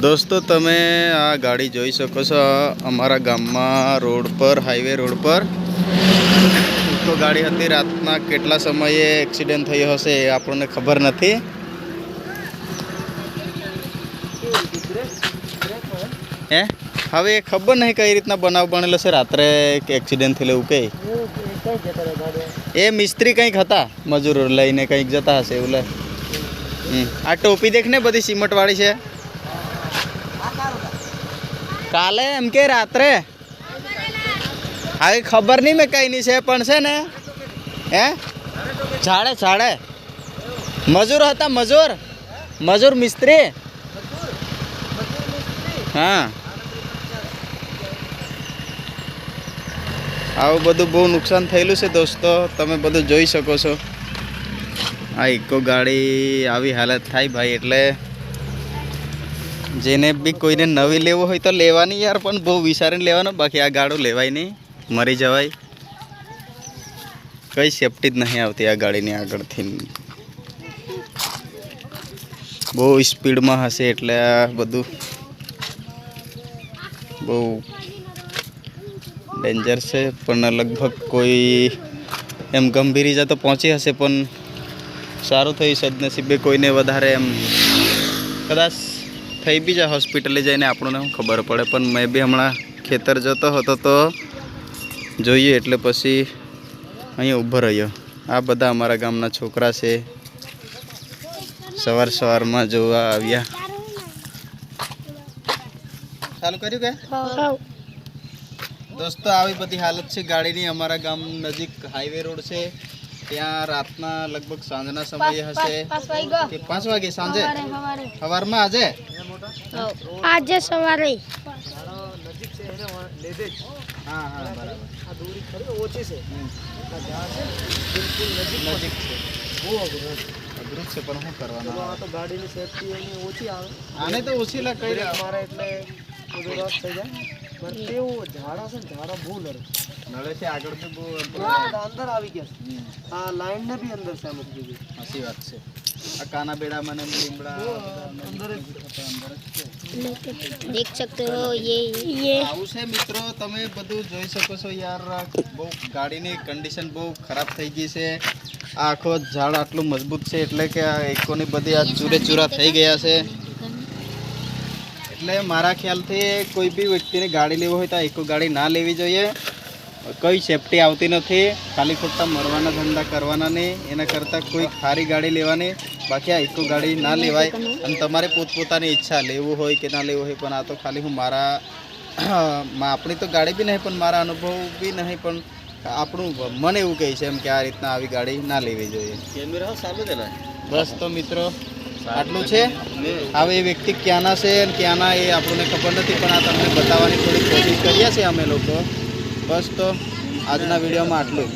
દોસ્તો, તમે આ ગાડી જોઈ શકો છો, અમારા ગામમાં રોડ પર હાઈવે રોડ પર. તો ગાડી હતી રાતના કેટલા સમયે એક્સિડન્ટ થયો હશે એ આપણને ખબર નથી. હે? હવે એ ખબર નહીં કઈ રીતના બનાવ બનેલો છે, રાત્રે એક્સિડન્ટ થયેલો એવું કંઈ? એ મિસ્ત્રી કંઈક હતા, મજૂરો લઈને કંઈક જતા હશે એવું લે. આ ટોપી દેખ ને બધી સિમેન્ટ છે? કાલે એમ કે રાત્રે. આવી ખબર નહીં મેં કઈ નહીં છે, પણ છે ને, હે? ઝાડે ઝાડે. મજૂર હતા, મજૂર. મજૂર મિસ્ત્રી. હા. આવું બધું બહુ નુકસાન થયેલું છે દોસ્તો, તમે બધું જોઈ શકો છો. આ ઇકો ગાડી આવી હાલત થાય ભાઈ, એટલે જેને બી કોઈને નવી લેવો હોય તો લેવાની યાર, પણ બહુ વિચારીને લેવાનો, બાકી આ ગાડું લેવાય નહીં, મરી જવાય. કઈ સેફટી જ નહીં આવતી આ ગાડીની આગળથી. બહુ સ્પીડમાં હશે એટલે આ બધું. બહુ ડેન્જર છે, પણ લગભગ કોઈ એમ ગંભીર ઈજા તો પહોંચી હશે, પણ સારું થયું સદનસીબે કોઈને વધારે એમ. કદાચ થઈ બી જાય હોસ્પિટલે જઈને આપણને ખબર પડે. પણ મેં બી હમણાં ખેતર જતો હતો તો જોઈએ એટલે પછી અહીં ઊભો રહ્યો. આ બધા અમારા ગામના છોકરા છે. સવાર સવારમાં જોવા આવ્યા. ચાલુ કર્યું કે? દોસ્તો આવી બધી હાલત છે ગાડીની. અમારા ગામ નજીક હાઈવે રોડ છે. ત્યાં રાતના લગભગ સાંજના સમયે હશે કે પાંચ વાગે સાંજે? સવારમાં આજે? આજે સવારે. હા હા બરાબર. હમ. નજીક છે. અઘરું છે. પણ શું કરવાનું? ગાડીની સેફટી એની ઓછી આવે. આને તો ઓછી લાગ રહ્યા. મારે એટલે બધું રસ થઈ જાય. પણ કેવું ઝાડા છે ને ઝાડા બહુ લડે. નળે છે આગળ તો બહુ અંદર આવી ગયા આ લાઈન ને બી અંદર છે અમુક જગ્યાએ. સાચી વાત છે. આ કાના બેડા મને લીમડા અંદર દેખ શકતો હો યે યે આવું છે મિત્રો તમે બધું જોઈ શકો છો યાર. બહુ ગાડીની કન્ડિશન બહુ ખરાબ થઈ ગઈ છે. આ આખો ઝાડ આટલું મજબૂત છે એટલે કે આ એકોની બધી આ ચૂરે ચૂરા થઈ ગયા છે. એટલે મારા ખ્યાલથી કોઈ બી વ્યક્તિને ગાડી લેવી હોય તો આ એકો ગાડી ના લેવી જોઈએ. કઈ સેફટી આવતી નથી. ખાલી ખોટા મરવાના ધંધા કરવાના નહીં એના કરતાં કોઈ સારી ગાડી લેવાની. બાકી આ ઇકો ગાડી ના લેવાય. અને તમારે પોતપોતાની ઈચ્છા લેવું હોય કે ના લેવું હોય પણ આ તો ખાલી હું મારા આપણી તો ગાડી બી નહીં પણ મારા અનુભવ બી નહીં પણ આપણું મન એવું કહે છે એમ કે આ રીતના આવી ગાડી ના લેવી જોઈએ. બસ તો મિત્રો આટલું છે. હવે એ વ્યક્તિ ક્યાંના છે અને ક્યાંના એ આપણને ખબર નથી પણ આ તમને બતાવવાની થોડી કોશિશ કરીએ છીએ અમે લોકો. બસ તો આજના વિડીયોમાં આટલું.